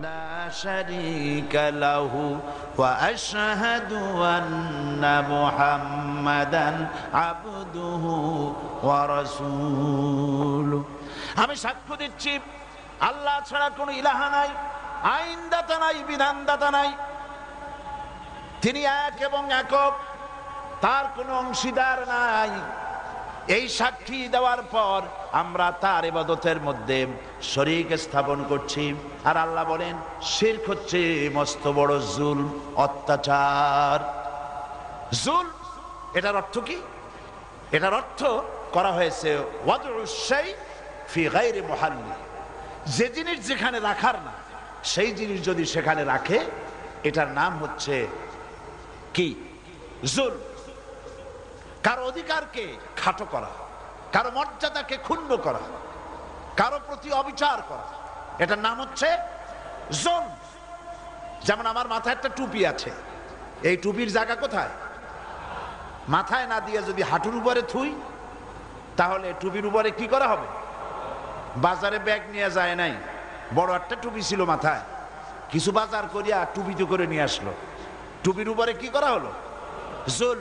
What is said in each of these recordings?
لا شريك له واشهد ان محمدا عبده ورسوله আমি সাক্ষ্য দিচ্ছি আল্লাহ ছাড়া কোনো ইলাহা নাই আইনদাতা নাই বিধানদাতা নাই তিনি এক এবং একক তার কোনো অংশীদার নাই এই সাক্ষী দেওয়ার পর আমরা তার ইবাদতের মধ্যে শরীক স্থাপন করছি। আর আল্লাহ বলেন, শিরক হচ্ছে মস্ত বড় জুল অত্যাচার। জুল এটার অর্থ কি? এটার অর্থ করা হয়েছে যে জিনিস যেখানে রাখার না, সেই জিনিস যদি সেখানে রাখে, এটার নাম হচ্ছে কি? জুল কারও অধিকারকে খাটো করা, কারও মর্যাদাকে ক্ষুণ্ণ করা, কারও প্রতি অবিচার করা। এটার নাম হচ্ছে জোন যেমন আমার মাথায় একটা টুপি আছে, এই টুপির জায়গা কোথায়? মাথায় না দিয়ে যদি হাঁটুর উপরে থুই, তাহলে টুপির উপরে কি করা হবে? বাজারে ব্যাগ নিয়ে যায় নাই, বড় একটা টুপি ছিল মাথায়। কিছু বাজার করিয়া টুপিতে করে নিয়ে আসলো। টুপির উপরে কি করা হলো? জোল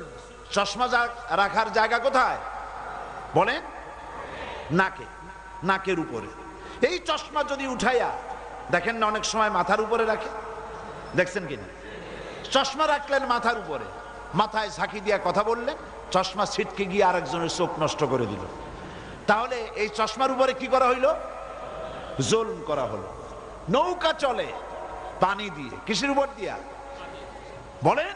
চশমা রাখার জায়গা কোথায়? বলেন। নাকে, নাকের উপরে। এই চশমা যদি উঠাইয়া, দেখেন না অনেক সময় মাথার উপরে রাখে? দেখছেন কিনা? চশমা রাখলেন মাথার উপরে। মাথায় ঝাঁকি দিয়া কথা বললেন, চশমা ছিটকে গিয়ে আরেকজনের চোখ নষ্ট করে দিল। তাহলে এই চশমার উপরে কি করা হইল? জোলম করা হলো। নৌকা চলে, পানি দিয়ে। কিসের উপর দিয়া? বলেন।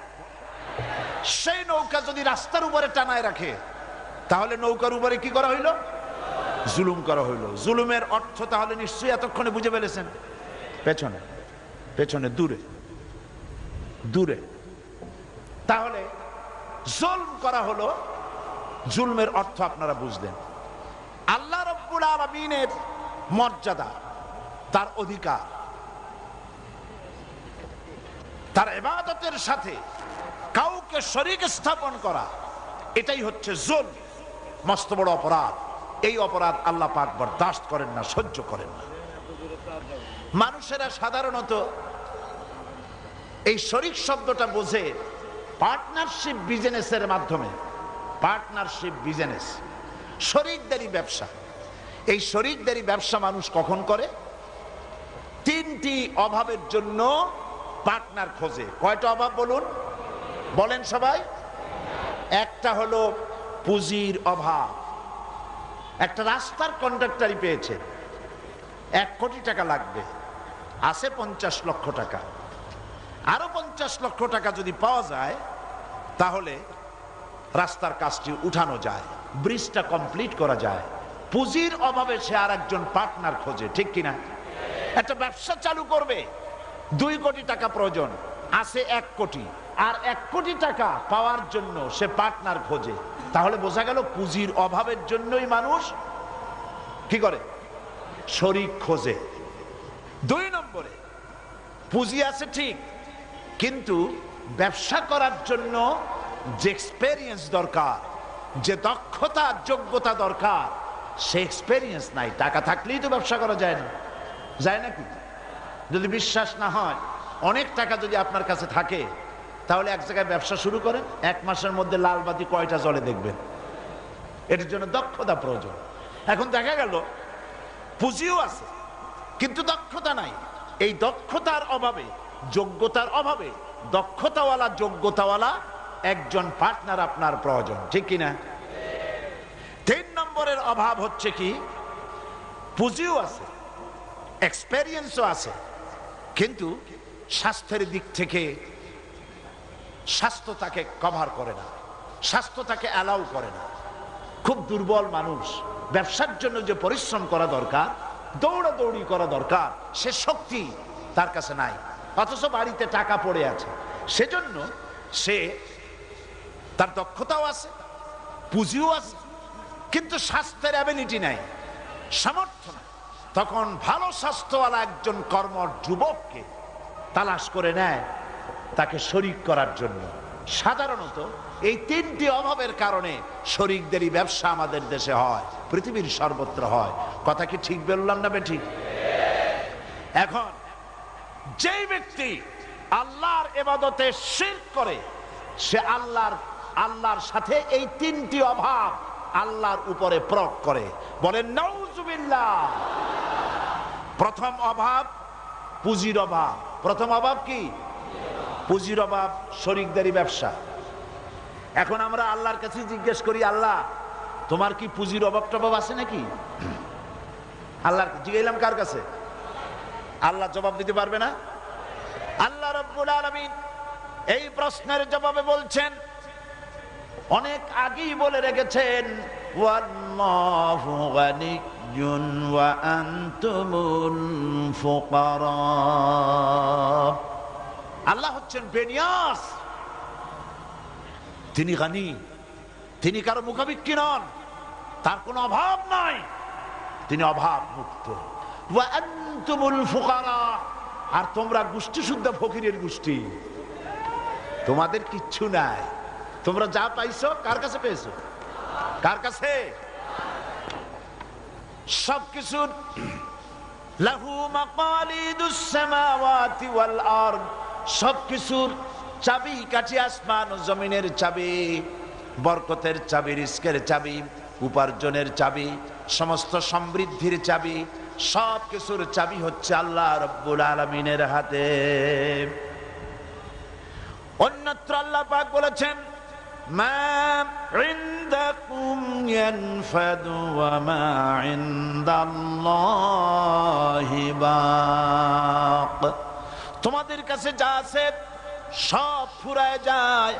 সেই নৌকা যদি রাস্তার উপরে টানায় রাখে, তাহলে নৌকার উপরে কি করা হইল? জুলুম করা হইল। জুলুমের অর্থ তাহলে নিশ্চয়ই এতক্ষণে বুঝে ফেলেছেন। পেছনে পেছনে, দূরে দূরে। তাহলে জুলম করা হলো, জুলমের অর্থ আপনারা বুঝলেন। আল্লাহ রব্বুল আলমিনের মর্যাদা, তার অধিকার, তার এবাদতের সাথে কাউকে শরিক স্থাপন করা, এটাই হচ্ছে জুল মস্ত বড় অপরাধ। এই অপরাধ আল্লাহ পাক বরদাস্ত করেন না, সহ্য করেন না। মানুষেরা সাধারণত এই শরিক শব্দটা বোঝে পার্টনারশিপ বিজনেসের মাধ্যমে। পার্টনারশিপ বিজনেস শরিকদারি ব্যবসা। এই শরিকদারি ব্যবসা মানুষ কখন করে? তিনটি অভাবের জন্য পার্টনার খোঁজে। কয়টা অভাব বলুন? বলেন সবাই। একটা হলো পুঁজির অভাব। একটা রাস্তার কন্ট্রাক্টারি পেয়েছে। এক কোটি টাকা লাগবে। আছে পঞ্চাশ লক্ষ টাকা। আরও পঞ্চাশ লক্ষ টাকা যদি পাওয়া যায়, তাহলে রাস্তার কাজটি উঠানো যায় ব্রিজটা কমপ্লিট করা যায়। পুঁজির অভাবে সে আর একজন পার্টনার খোঁজে, ঠিক কিনা? একটা ব্যবসা চালু করবে। দুই কোটি টাকা প্রয়োজন। আছে এক কোটি। আর এক কোটি টাকা পাওয়ার জন্য সে পার্টনার খোঁজে। তাহলে বোঝা গেল পুঁজির অভাবের জন্যই মানুষ কি করে? শরিক খোঁজে। দুই নম্বরে, পুঁজি আছে ঠিক, কিন্তু ব্যবসা করার জন্য যে এক্সপেরিয়েন্স দরকার, যে দক্ষতা, যোগ্যতা দরকার, সে এক্সপেরিয়েন্স নাই। টাকা থাকলেই তো ব্যবসা করা যায় না। যায় নাকি? যদি বিশ্বাস না হয়, অনেক টাকা যদি আপনার কাছে থাকে তাহলে এক জায়গায় ব্যবসা শুরু করেন, এক মাসের মধ্যে লাল বাতি কয়টা জলে দেখবেন? এটার জন্য দক্ষতা প্রয়োজন। এখন দেখা গেল, পুঁজিও আছে, কিন্তু দক্ষতা নাই। এই দক্ষতার অভাবে, যোগ্যতার অভাবে, দক্ষতাওয়ালা, যোগ্যতাওয়ালা একজন পার্টনার আপনার প্রয়োজন, ঠিক কিনা? তিন নম্বরের অভাব হচ্ছে কি? পুঁজিও আছে এক্সপেরিয়েন্সও আছে, কিন্তু স্বাস্থ্যের দিক থেকে স্বাস্থ্য তাকে কভার করে না, স্বাস্থ্য তাকে অ্যালাউ করে না। খুব দুর্বল মানুষ, ব্যবসার জন্য যে পরিশ্রম করা দরকার, দৌড়াদৌড়ি করা দরকার, সে শক্তি তার কাছে নাই। অথচ বাড়িতে টাকা পড়ে আছে। সেজন্য সে তার দক্ষতাও আছে, পুঁজিও আছে, কিন্তু স্বাস্থ্যের অ্যাবিলিটি নাই, সামর্থ্য নাই। তখন ভালো স্বাস্থ্যওয়ালা একজন কর্ম যুবককে তালাশ করে নেয় তাকে শরিক করার জন্য। সাধারণত এই তিনটি অভাবের কারণে শরিকদেরই ব্যবসা আমাদের দেশে হয়, পৃথিবীর সর্বত্র হয়। কথা কি ঠিক বললাম না ঠিক এখন, যেই ব্যক্তি আল্লাহর এবাদতে শির করে, সে আল্লাহর আল্লাহর সাথে এই তিনটি অভাব আল্লাহর উপরে প্রয়োগ করে। বলেন নৌজুবিল্লাহ প্রথম অভাব, পুঁজির অভাব। প্রথম অভাব কি? পুঁজির অভাব শরিকদারি ব্যবসা। এখন আমরা আল্লাহর কাছে জিজ্ঞেস করি, আল্লাহ, তোমার কি পুঁজির অভাব টভাব আছে নাকি? আল্লাহ জিজ্ঞাইলাম কার কাছে? আল্লাহ জবাব দিতে পারবে না? আল্লাহ রব্বুল আলামিন এই প্রশ্নের জবাবে বলছেন, অনেক আগেই বলে রেখেছেন ওয়া আনতুমুল ফুকারা। আল্লাহ হচ্ছেন বেনিয়াস তিনি গানি, তিনি কারও মুখাবিক্ষি নন, তার কোনো অভাব নাই। তিনি অভাব মুক্ত আর তোমরা গোষ্ঠী শুদ্ধ ফকিরের গোষ্ঠী। তোমাদের কিচ্ছু নাই। তোমরা যা পাইছো, কার কাছে পেয়েছ? কার কাছে? সবকিছুর লাহু মাকালিদুস সামাওয়াতি ওয়াল আরদ। সবকিছুর চাবি, কাঠি, আসমান ও জমিনের চাবি, বরকতের চাবি, রিস্কের চাবি, উপার্জনের চাবি, সমস্ত সমৃদ্ধির চাবি, সব কিছুর চাবি হচ্ছে আল্লাহ রব্বুল আলমিনের হাতে। অন্যত্র আল্লাহ পাক বলেছেন, মা কাছে যা আছে সব ফুরায় যায়।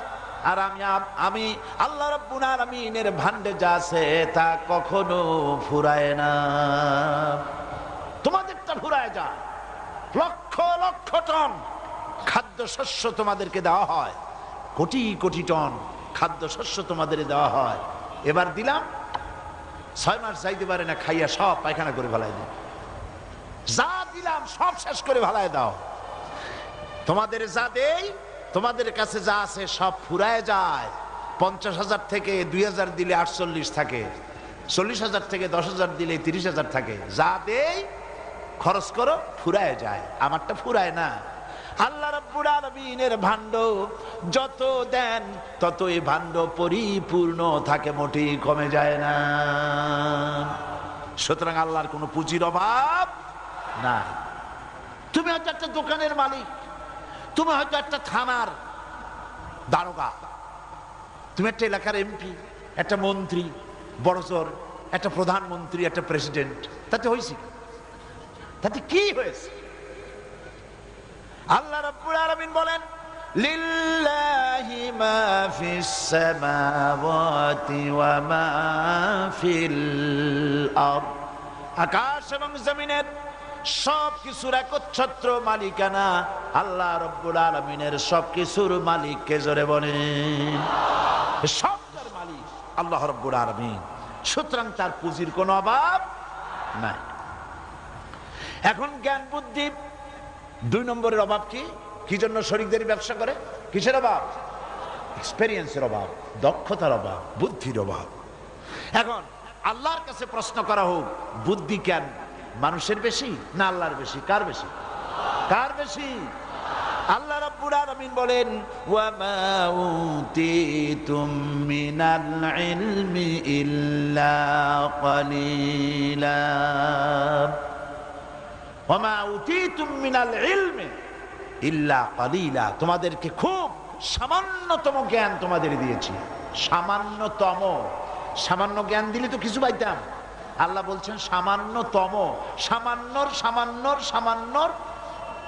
আর আমি আমি আল্লাহ রাব্বুল আলামিনের ভান্ডে যা আছে তা কখনো ফুরায় না। তোমাদেরটা ফুরায় যায়। লক্ষ লক্ষ টন খাদ্য শস্য তোমাদেরকে দেওয়া হয়। কোটি কোটি টন খাদ্য শস্য তোমাদের দেওয়া হয়। এবার দিলাম। ছয় মাস যাইতে পারে না, খাইয়া সব পায়খানা করে ভালাই দিই যা দিলাম সব শেষ করে ভালাই দাও। তোমাদের যা দেই, তোমাদের কাছে যা আছে সব ফুরায় যায়। পঞ্চাশ হাজার থেকে দুই হাজার দিলে আটচল্লিশ থাকে। চল্লিশ হাজার থেকে দশ হাজার দিলে তিরিশ হাজার থাকে। যা দেই, খরচ করো, ফুরায় যায়। আমারটা ফুরায় না। আল্লাহ রাব্বুল আলামিনের ভাণ্ড যত দেন তত এই ভাণ্ড পরিপূর্ণ থাকে, মোটেই কমে যায় না। সুতরাং আল্লাহর কোনো পুঁজির অভাব নাই। তুমি হয়তো একটা দোকানের মালিক। তুমি হয়তো একটা থানার দারোগা। তুমি একটা এলাকার এমপি, একটা মন্ত্রী বড়জোর একটা প্রধানমন্ত্রী, একটা প্রেসিডেন্ট। তাতে হয়েছে তাতে কি হয়েছে? আল্লাহ রাব্বুল আলামিন বলেন, লিল্লাহি মা ফিস সামাওয়াতি ওয়া মা ফিল আরদ। আকাশ এবং জমিনের সব কিছুর একচ্ছত্র মালিকানা আল্লাহ রব্বুল আলমিনের সব কিছুর মালিক কে জোরে বলেন? সবটার মালিক আল্লাহ রব্বুল আলমিন। সুতরাং তার পুঁজির কোনো অভাব নাই। এখন জ্ঞান বুদ্ধি দুই নম্বরের অভাব কি? কি জন্য শরিকদের ব্যবসা করে? কিসের অভাব? এক্সপেরিয়েন্সের অভাব, দক্ষতার অভাব, বুদ্ধির অভাব। এখন আল্লাহর কাছে প্রশ্ন করা হোক, বুদ্ধি কেন মানুষের বেশি না আল্লাহর বেশি? কার বেশি? কার বেশি? আল্লাহ রাব্বুল আলামিন বলেন, ওয়া মা উতিতুম মিনাল ইলমি ইল্লা কালিলা ওয়া মা উতিতুম মিনাল ইলমি ইল্লা কালিলা তোমাদেরকে খুব সামান্যতম জ্ঞান তোমাদের দিয়েছি। সামান্যতম। সামান্য জ্ঞান দিলে তো কিছু পাইতাম। আল্লাহ বলছেন, সামান্যতম, সামান্যর সামান্যর সামান্যর,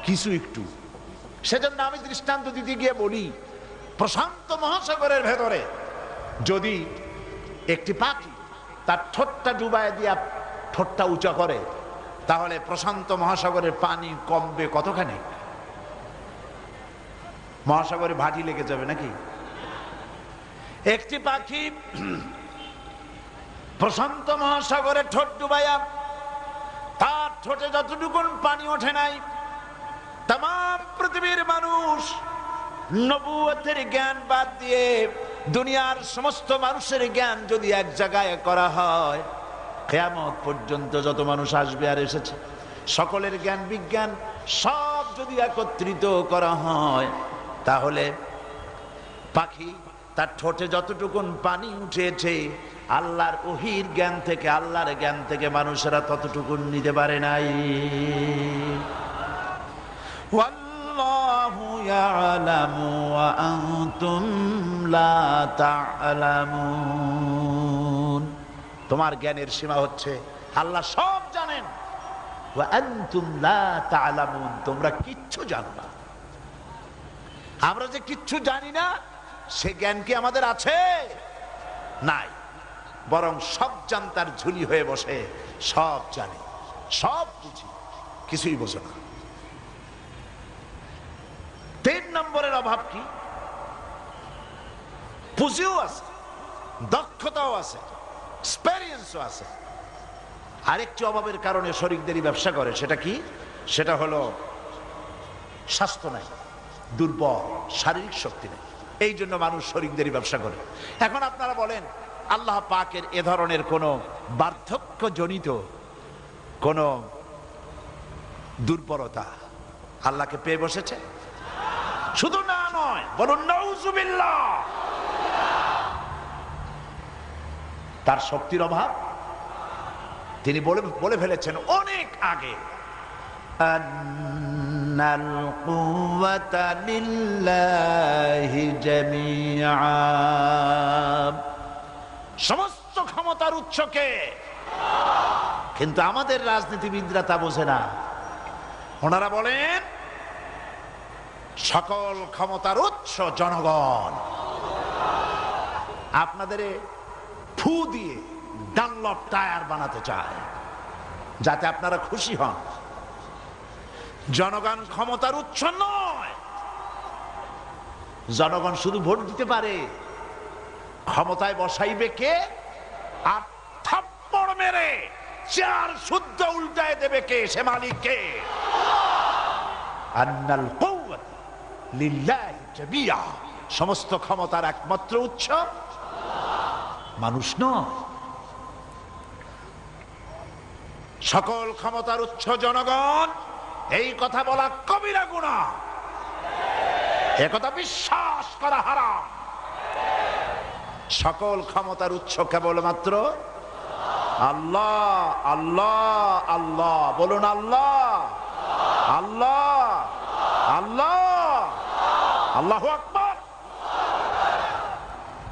কিছু একটু। সেজন্য আমি দৃষ্টান্ত দিতে গিয়ে বলি, প্রশান্ত মহাসাগরের ভেতরে যদি একটি পাখি তার ঠোঁটটা ডুবায় দিয়া ঠোঁটটা উঁচা করে, তাহলে প্রশান্ত মহাসাগরের পানি কমবে কতখানি? মহাসাগরে ভাটি লেগে যাবে নাকি? একটি পাখি প্রশান্ত মহাসাগরে ঠোঁট ডুবাইয়া, তার ঠোঁটে যতটুকুন পানি ওঠে নাই তাম পৃথিবীর মানুষ নবুয়তের জ্ঞান বাদ দিয়ে দুনিয়ার সমস্ত মানুষের জ্ঞান যদি এক জায়গায় করা হয়, কেয়ামত পর্যন্ত যত মানুষ আসবে আর এসেছে, সকলের জ্ঞান, বিজ্ঞান সব যদি একত্রিত করা হয়, তাহলে পাখি তার ঠোঁটে যতটুকুন পানি উঠেছে আল্লাহর ওহির জ্ঞান থেকে, আল্লাহর জ্ঞান থেকে মানুষেরা ততটুকু নিতে পারে নাই। তোমার জ্ঞানের সীমা হচ্ছে, আল্লাহ সব জানেন। তোমরা কিচ্ছু জানো না। আমরা যে কিচ্ছু জানি না, সে জ্ঞান কি আমাদের আছে? নাই। বরং সব জানতার ঝুলি হয়ে বসে, সব জানি, সব বুঝি, কিছুই বোঝো না। তিন নম্বরের অভাব কি? পুঁজিও আছে, দক্ষতাও আছে এক্সপেরিয়েন্সও আছে। আরেকটি অভাবের কারণে শরিকদেরই ব্যবসা করে, সেটা কি? সেটা হলো স্বাস্থ্য নাই, দুর্বল, শারীরিক শক্তি নেই। এই জন্য মানুষ শরিকদেরই ব্যবসা করে। এখন আপনারা বলেন আল্লাহ পাকের এ ধরনের কোনো বার্ধক্যজনিত কোনো দুর্বলতা আল্লাহকে পেয়ে বসেছে? শুধু না নয়, বলুন তার শক্তির অভাব? তিনি বলে বলে ফেলেছেন অনেক আগে। লিল্লাহি উৎসকে কিন্তু আমাদের রাজনীতিবিদরা তা বোঝে না। ওনারা বলেন, সকল ক্ষমতার উৎস জনগণ। আপনাদের ফু দিয়ে ডানলপ টায়ার বানাতে চায়, যাতে আপনারা খুশি হন। জনগণ ক্ষমতার উৎস নয়। জনগণ শুধু ভোট দিতে পারে। ক্ষমতায় বসাইবে কে? আর মেরে চার শুদ্ধ উল্টায় দেবে কে? সে মালিক কে? আন্নাল লিল্লাহি জামিয়া। সমস্ত ক্ষমতার একমাত্র উৎস মানুষ নয়। সকল ক্ষমতার উৎস জনগণ, এই কথা বলা কবিরা গুণা। একথা বিশ্বাস করা হারাম। সকল ক্ষমতার উৎস কেবলমাত্র আল্লাহ আল্লাহ আল্লাহ। বলুন আল্লাহ। আল্লাহ আল্লাহ। আল্লাহ আকবর।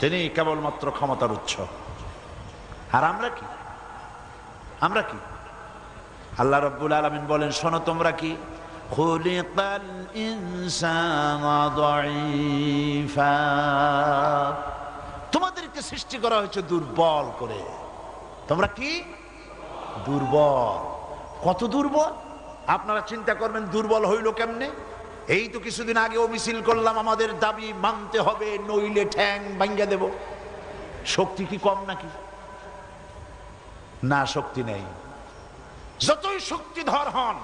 তিনি কেবলমাত্র ক্ষমতার উৎস। আর আমরা কি? আমরা কি? আল্লাহ রব্বুল আলমিন বলেন, শোনো তোমরা কি? তোমাদেরকে সৃষ্টি করা হয়েছে দুর্বল করে। তোমরা কি? দুর্বল। কত দুর্বল? আপনারা চিন্তা করবেন, দুর্বল হইল কেমনে? এই তো কিছুদিন আগেও মিছিল করলাম, আমাদের দাবি মানতে হবে, নইলে ঠ্যাং ভাঙ্গা দেব। শক্তি কি কম নাকি? না, শক্তি নেই। যতই শক্তিধর হন,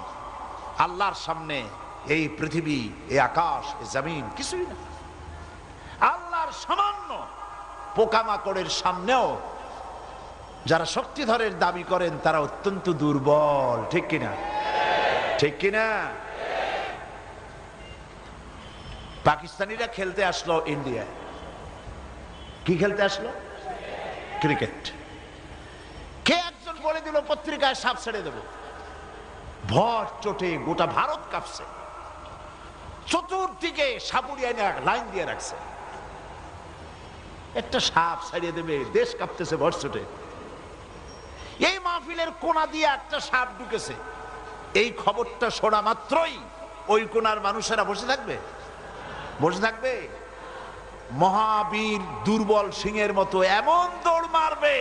আল্লাহর সামনে এই পৃথিবী এই আকাশ, এ জমিন, কিছুই না। আল্লাহর সামান্য পোকামাকড়ের সামনেও যারা শক্তিধরের দাবি করেন, তারা অত্যন্ত দুর্বল। ঠিক কিনা? ঠিক কিনা? পাকিস্তানিরা খেলতে আসলো ইন্ডিয়ায়। কি খেলতে আসলো? ক্রিকেট। কে একজন বলে দিল, পত্রিকায় সাপ ছেড়ে দেব? ভর চোটে গোটা ভারত কাঁপছে। চতুর্দিকে সাপুড়িয়া নিয়ে লাইন দিয়ে রাখছে। একটা সাপ ছাড়িয়ে দেবে, দেশ কাঁপতেছে ভর চোটে। এই মাহফিলের কোনা দিয়ে একটা সাপ ঢুকেছে। এই খবরটা শোনা মাত্রই ওই কোনার মানুষেরা বসে থাকবে। বসে থাকবে? মহাবীর দুর্বল সিংহের মতো এমন দৌড় মারবে,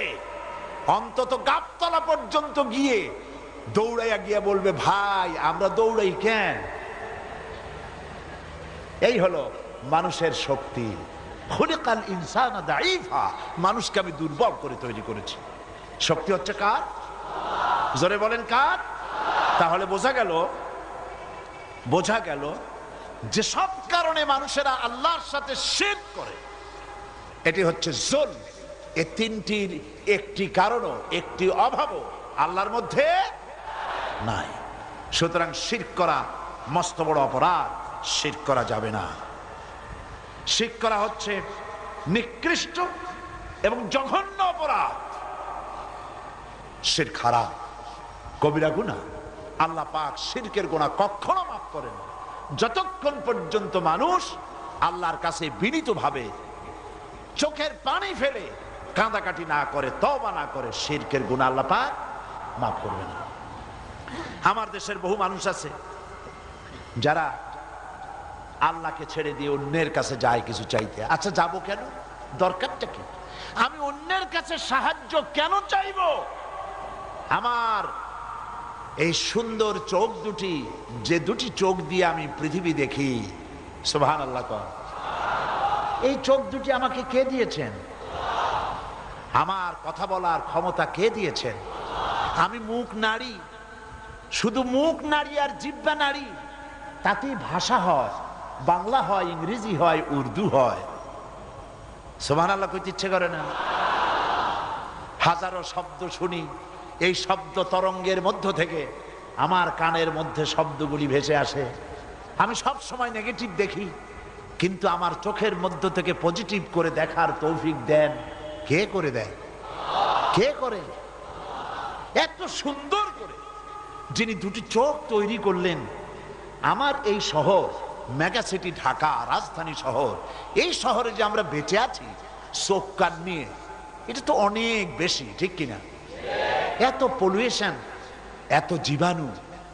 অন্তত গাবতলা পর্যন্ত গিয়ে দৌড়াইয়া গিয়ে বলবে, ভাই, আমরা দৌড়াই কেন? এই হলো মানুষের শক্তি। খুলিকাল ইনসান মানুষকে আমি দুর্বল করে তৈরি করেছি। শক্তি হচ্ছে কার? জোরে বলেন কার? তাহলে বোঝা গেল বোঝা গেল যে সব কারণে মানুষেরা আল্লাহর সাথে শেখ করে। এটি হচ্ছে জোল এ তিনটির একটি কারণও, একটি অভাবও আল্লাহর মধ্যে নাই। সুতরাং শির করা মস্ত বড় অপরাধ। শির করা যাবে না। শির করা হচ্ছে নিকৃষ্ট এবং জঘন্য অপরাধ। শির খারাপ। কবিরা গুণা আল্লাহ পাক শিরকের গোনা কখনো মাফ করেন। যতক্ষণ পর্যন্ত মানুষ আল্লাহর কাছে বিনীত ভাবে চোখের পানি ফেলে কাঁদাকাটি না করে তবা না করে, শিরকের গুণা আল্লাহ পাক মাফ করবে না। আমার দেশের বহু মানুষ আছে, যারা আল্লাহকে ছেড়ে দিয়ে অন্যের কাছে যায় কিছু চাইতে। আচ্ছা যাব কেন? দরকারটা কি? আমি অন্যের কাছে সাহায্য কেন চাইব? আমার এই সুন্দর চোখ দুটি, যে দুটি চোখ দিয়ে আমি পৃথিবী দেখি সুবহান আল্লাহ এই চোখ দুটি আমাকে কে দিয়েছেন? আমার কথা বলার ক্ষমতা কে দিয়েছেন? আমি মুখ নারী, শুধু মুখ নারী আর জিব্বা নারী, তাতেই ভাষা হয়, বাংলা হয়, ইংরেজি হয়, উর্দু হয়। সোমান আল্লাহ কইতে ইচ্ছে করে না? হাজারো শব্দ শুনি এই শব্দ তরঙ্গের মধ্য থেকে আমার কানের মধ্যে শব্দগুলি ভেসে আসে। আমি সব সময় নেগেটিভ দেখি, কিন্তু আমার চোখের মধ্য থেকে পজিটিভ করে দেখার তৌফিক দেন। কে করে দেয়? কে করে? এত সুন্দর করে যিনি দুটি চোখ তৈরি করলেন, আমার এই শহর মেগা সিটি ঢাকা, রাজধানী শহর, এই শহরে যে আমরা বেঁচে আছি, চোখ কান নিয়ে, এটা তো অনেক বেশি, ঠিক কিনা? এত পলিউশন এত জীবাণু,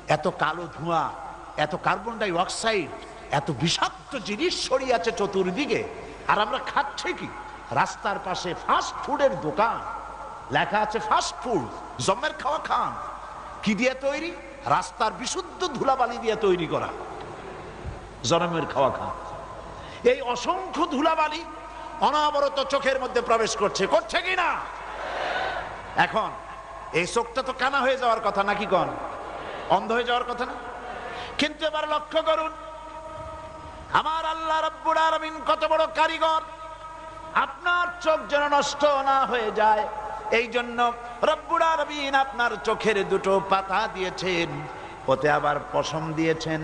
এত কালো ধোঁয়া, এত কার্বন ডাই অক্সাইড এত বিষাক্ত জিনিস ছড়িয়ে আছে চতুর্দিকে। আর আমরা খাচ্ছি কি? রাস্তার পাশে ফাস্ট ফুডের দোকান, লেখা আছে ফাস্ট ফুড জমের খাওয়া খান। কি দিয়ে তৈরি? রাস্তার বিশুদ্ধ ধুলাবালি দিয়ে তৈরি করা। জনমের খাওয়া খান। এই অসংখ্য ধুলাবালি অনাবরত চোখের মধ্যে প্রবেশ করছে। করছে কি না? এখন এই চোখটা তো কানা হয়ে যাওয়ার কথা, নাকি কন? অন্ধ হয়ে যাওয়ার কথা না? কিন্তু এবার লক্ষ্য করুন, আমার আল্লাহ রব্বুল আলামিন কত বড় কারিগর। আপনার চোখ যেন নষ্ট না হয়ে যায় এই জন্য রব্বুল আলামিন আপনার চোখের দুটো পাতা দিয়েছেন, ওতে আবার পশম দিয়েছেন।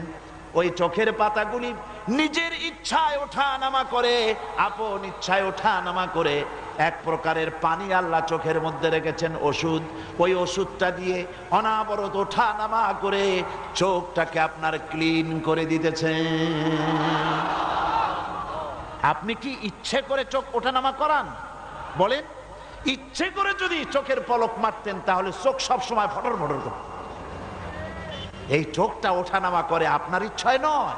ওই চোখের পাতাগুলি নিজের ইচ্ছায় ওঠা নামা করে, আপন ইচ্ছায় ওঠা নামা করে এক প্রকারের পানি আল্লাহ চোখের মধ্যে রেখেছেন ওষুধ। ওই ওষুধটা দিয়ে অনাবরত ওঠা নামা করে চোখটাকে আপনার ক্লিন করে দিতেছেন আপনি কি ইচ্ছে করে চোখ ওঠানামা করান? বলেন, ইচ্ছে করে যদি চোখের পলক মারতেন তাহলে চোখ সব সময় ফটর ফটর করত। এই চোখটা ওঠানামা করে আপনার ইচ্ছায় নয়,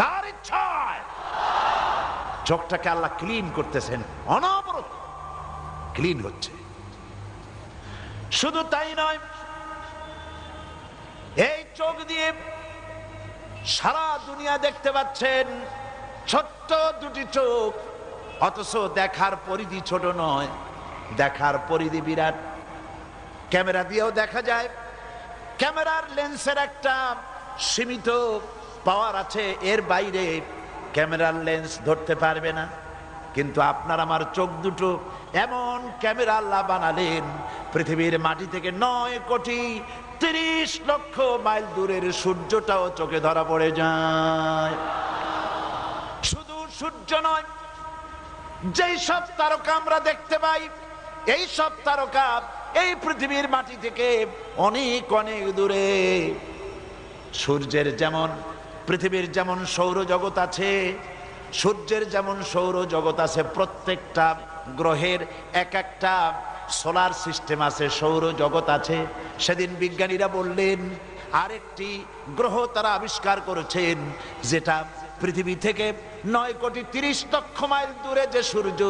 কার ইচ্ছায়? চোখটাকে আল্লাহ ক্লিন করতেছেন, অনবরত ক্লিন হচ্ছে। শুধু তাই নয়, এই চোখ দিয়ে সারা দুনিয়া দেখতে পাচ্ছেন, ছোট্ট দুটি চোখ, অথচ দেখার পরিধি ছোট নয়, দেখার পরিধি বিরাট। ক্যামেরা দিয়েও দেখা যায়, ক্যামেরার লেন্সের একটা সীমিত পাওয়ার আছে, এর বাইরে ক্যামেরার লেন্স ধরতে পারবে না। কিন্তু আপনার আমার চোখ দুটো এমন ক্যামেরা আল্লাহ বানালেন, পৃথিবীর মাটি থেকে নয় কোটি তিরিশ লক্ষ মাইল দূরের সূর্যটাও চোখে ধরা পড়ে যায়। শুধু সূর্য নয়, যেই সব তারকা আমরা দেখতে পাই, এই সব তারকা এই পৃথিবীর মাটি থেকে অনেক অনেক দূরে। সূর্যের যেমন, পৃথিবীর যেমন সৌরজগৎ আছে সূর্যের যেমন সৌরজগৎ আছে, প্রত্যেকটা গ্রহের এক একটা সোলার সিস্টেম আছে, সৌরজগৎ আছে। সেদিন বিজ্ঞানীরা বললেন, আরেকটি গ্রহ তারা আবিষ্কার করেছেন, যেটা পৃথিবী থেকে নয় কোটি তিরিশ লক্ষ মাইল দূরে যে সূর্য,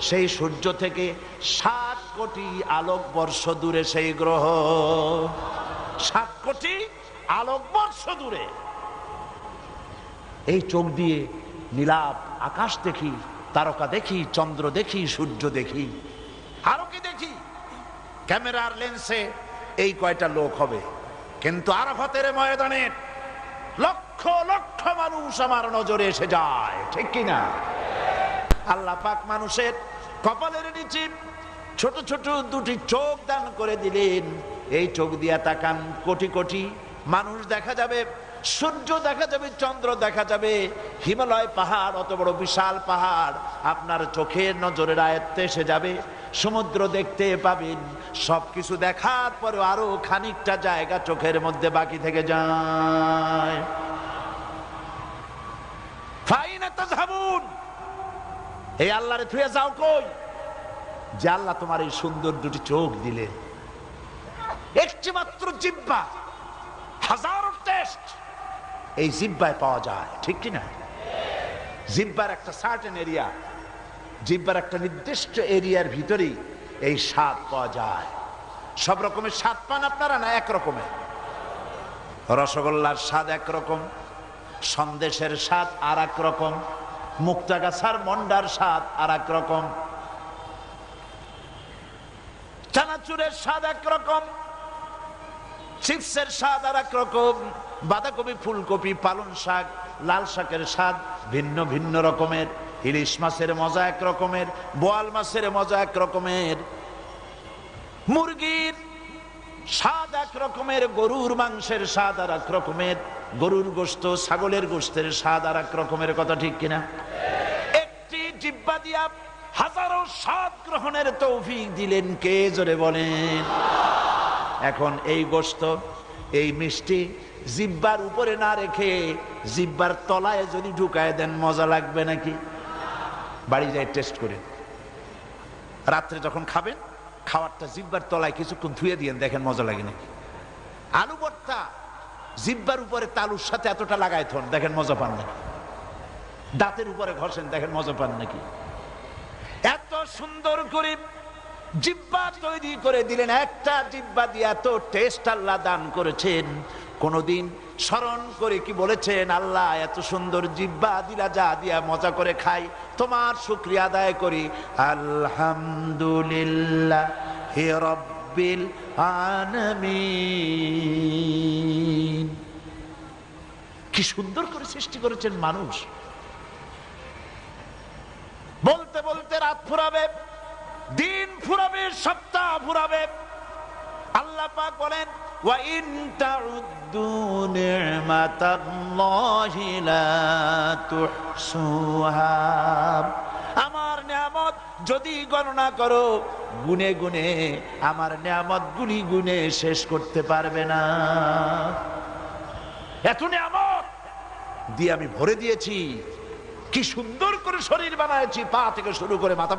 সেই সূর্য থেকে সাত কোটি আলোক বর্ষ দূরে সেই গ্রহ। সাত কোটি আলোক বর্ষ দূরে। এই চোখ দিয়ে নীলাপ আকাশ দেখি, তারকা দেখি, চন্দ্র দেখি, সূর্য দেখি। আরও কি দেখি? ক্যামেরার লেন্সে এই কয়টা লোক হবে। কিন্তু আরাফাতের ময়দানের লক্ষ লক্ষ মানুষ আমার নজরে এসে যায়। ঠিক কিনা আল্লাহ পাক মানুষের কপালের নিচে ছোট ছোট দুটি চোখ দান করে দিলেন। এই চোখ দিয়া তাকান, কোটি কোটি মানুষ দেখা যাবে সূর্য দেখা যাবে, চন্দ্র দেখা যাবে, হিমালয় পাহাড়, অত বড় বিশাল পাহাড়, আপনার চোখের নজরের আয়ত্তে এসে যাবে, সমুদ্র দেখতে পাবেন, সবকিছু দেখার পরে আরও খানিকটা জায়গা চোখের মধ্যে বাকি থেকে যায়। এই আল্লাহরে থুয়ে যাও কই? যে আল্লাহ তোমার এই সুন্দর দুটি চোখ দিলেন। একটি মাত্র জিব্বা, হাজারো টেস্ট। এই জিব্বায় পাওয়া যায়, ঠিক কি না জিব্বার একটা সার্টেন এরিয়া জিব্বার একটা নির্দিষ্ট এরিয়ার ভিতরেই এই স্বাদ পাওয়া যায়। সব রকমের স্বাদ পান আপনারা না এক রকমের? রসগোল্লার স্বাদ একরকম সন্দেশের স্বাদ আর এক রকম, মুক্তাগাছার মন্ডার স্বাদ আর এক রকম, চানাচুরের স্বাদ একরকম চিপসের স্বাদ আর এক রকম বাঁধাকপি, ফুলকপি, পালং শাক, লাল শাকের স্বাদ ভিন্ন ভিন্ন রকমের। ইলিশ মাছের মজা এক রকমের, বোয়াল মাছের মজা এক রকমের। মুরগির স্বাদ এক রকমের, গরুর মাংসের স্বাদ আর এক রকমের। গরুর গোস্ত ছাগলের গোস্তের স্বাদ আর এক রকমের কথা ঠিক কিনা? একটি জিব্বা দিয়া হাজারো স্বাদ গ্রহণের তৌফিক দিলেন কে? জোরে বলেন। এখন এই গোস্ত এই মিষ্টি জিব্বার উপরে না রেখে জিব্বার তলায় যদি ঢুকায় দেন, মজা লাগবে নাকি? বাড়ি যায় টেস্ট করে। রাত্রে যখন খাবেন, খাবারটা জিব্বার তলায় কিছুক্ষণ ধুয়ে দিয়ে দেখেন মজা লাগে নাকি? আলু ভর্তা, জিব্বার উপরে তালুর সাথে এতটা লাগাই থন, দেখেন মজা পান নাকি? দাঁতের উপরে ঘষেন, দেখেন মজা পান নাকি? এত সুন্দর করে জিব্বা তৈরি করে দিলেন, একটা জিব্বা দিয়ে এত টেস্ট আল্লাহ দান করেছেন। কোনদিন স্মরণ করে কি বলেছেন, আল্লাহ, এত সুন্দর জিব্বা দিলা, যা দিয়া মজা করে খাই, তোমার শুক্রিয়া আদায় করি। আলহামদুলিল্লাহ হে রব্বিল আলামিন। কি সুন্দর করে সৃষ্টি করেছেন মানুষ। বলতে বলতে রাত ফুরাবে। দিন ফুরাবে, সপ্তাহ ফুরাবে। আল্লাহ পাক বলেন ওয়া ইন তাউদ্দু নি'মাতাল্লাহি লা তুহসুহা। আমার নিয়ামত যদি গণনা করো, গুনে গুনে আমার নিয়ামত গুনি গুনে শেষ করতে পারবে না। এত নিয়ামত দিয়ে আমি ভরে দিয়েছি। কি সুন্দর করে শরীর বানাইছি পা থেকে শুরু করে মাথা